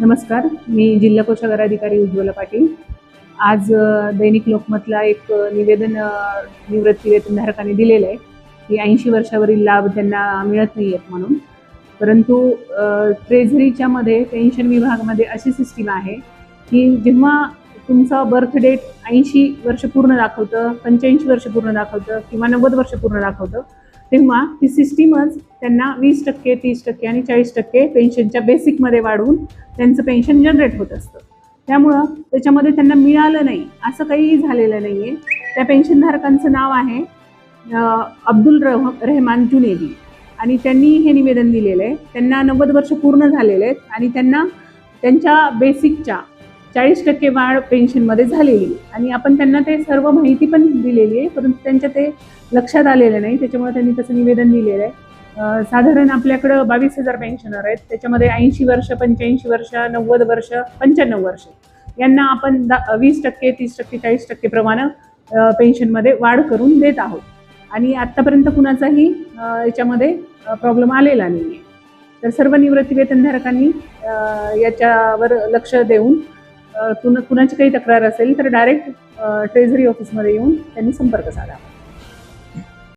नमस्कार मी जिल्हा कोषागार अधिकारी उज्ज्वला पाटील. आज दैनिक लोकमतला एक निवेदन अ, निवृत्ती वेतनधारकाने दिलेलं आहे की ऐंशी वर्षावरील लाभ त्यांना मिळत नाही आहेत म्हणून. परंतु ट्रेझरीच्या मध्ये पेन्शन विभागामध्ये अशी सिस्टीम आहे की जेव्हा तुमचा बर्थ डेट ऐंशी वर्ष पूर्ण दाखवतं पंच्याऐंशी वर्ष पूर्ण दाखवतं किंवा नव्वद वर्ष पूर्ण दाखवतं तेव्हा ही सिस्टीमच त्यांना वीस टक्के तीस टक्के आणि चाळीस टक्के पेन्शनच्या बेसिकमध्ये वाढवून त्यांचं पेन्शन जनरेट होत असतं. त्यामुळं त्याच्यामध्ये त्यांना मिळालं नाही असं काही झालेलं नाही आहे त्या पेन्शनधारकांचं नाव आहे अब्दुल रह रहमान जुनेदी. आणि त्यांनी हे निवेदन दिलेलं आहे. त्यांना नव्वद वर्ष पूर्ण झालेले आहेत आणि त्यांना त्यांच्या बेसिकच्या चाळीस टक्के वाढ पेन्शनमध्ये झालेली. आहे आणि आपण त्यांना ते सर्व माहिती पण दिलेली आहे परंतु त्यांच्या ते लक्षात आलेलं नाही. त्याच्यामुळे त्यांनी तसं निवेदन दिलेलं आहे. साधारण आपल्याकडं बावीस हजार पेन्शनर आहेत. त्याच्यामध्ये ऐंशी वर्ष पंच्याऐंशी वर्ष नव्वद वर्ष पंच्याण्णव वर्ष यांना आपण दा वीस टक्के तीस टक्के चाळीस टक्के प्रमाणे पेन्शनमध्ये वाढ करून देत आहोत. आणि आत्तापर्यंत कुणाचाही याच्यामध्ये प्रॉब्लेम आलेला नाही आहे तर सर्व निवृत्ती वेतनधारकांनी याच्यावर लक्ष देऊन कुणा कुणाची काही तक्रार असेल तर डायरेक्ट ट्रेझरी ऑफिसमध्ये येऊन त्यांनी संपर्क साधावा